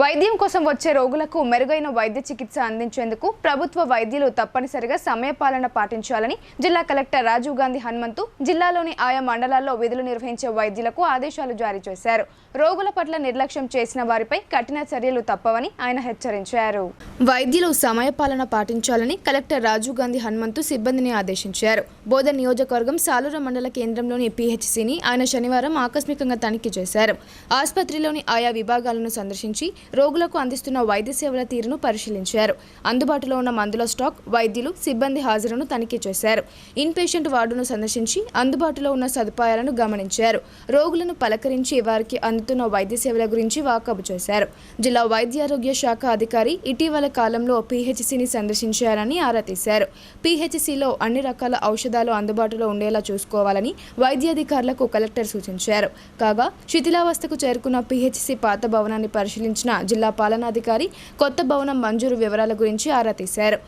వైద్యం కోసం వచ్చే రోగులకు మెరుగైన వైద్య చికిత్స అందించేందుకు ప్రభుత్వ వైద్యులు తప్పనిసరిగా సమయపాలన పాటించాలని జిల్లా కలెక్టర్ రాజీవ్ గాంధీ హనుమంతు జిల్లాలోని ఆయా మండలాల్లో విధులు నిర్వహించే వైద్యులకు ఆదేశాలు జారీ చేశారు. రోగుల పట్ల నిర్లక్ష్యం చేసిన వారిపై కఠిన చర్యలు తప్పవని ఆయన హెచ్చరించారు. వైద్యులు సమయపాలన పాటించాలని కలెక్టర్ రాజీవ్ గాంధీ హనుమంతు సిబ్బందిని ఆదేశించారు. బోధ నియోజకవర్గం సాలూర మండల కేంద్రంలోని పీహెచ్సిని ఆయన శనివారం ఆకస్మికంగా తనిఖీ చేశారు. ఆసుపత్రిలోని ఆయా విభాగాలను సందర్శించి రోగులకు అందిస్తున్న వైద్య సేవల తీరును పరిశీలించారు. అందుబాటులో ఉన్న మందుల స్టాక్ వైద్యులు సిబ్బంది హాజరును తనిఖీ చేశారు. ఇన్ పేషెంట్ వార్డును సందర్శించి అందుబాటులో ఉన్న సదుపాయాలను గమనించారు. రోగులను పలకరించి వారికి అందుతున్న వైద్య సేవల గురించి వాకబు చేశారు. జిల్లా వైద్యారోగ్య శాఖ అధికారి ఇటీవల కాలంలో పీహెచ్సిని సందర్శించారని ఆరా తీశారు. పీహెచ్సిలో అన్ని రకాల ఔషధాలు అందుబాటులో ఉండేలా చూసుకోవాలని వైద్యాధికారులకు కలెక్టర్ సూచించారు. కాగా శిథిలావస్థకు చేరుకున్న పీహెచ్సి పాత భవనాన్ని పరిశీలించిన జిల్లా పాలనాధికారి కొత్త భవనం మంజూరు వివరాల గురించి ఆరా తీశారు.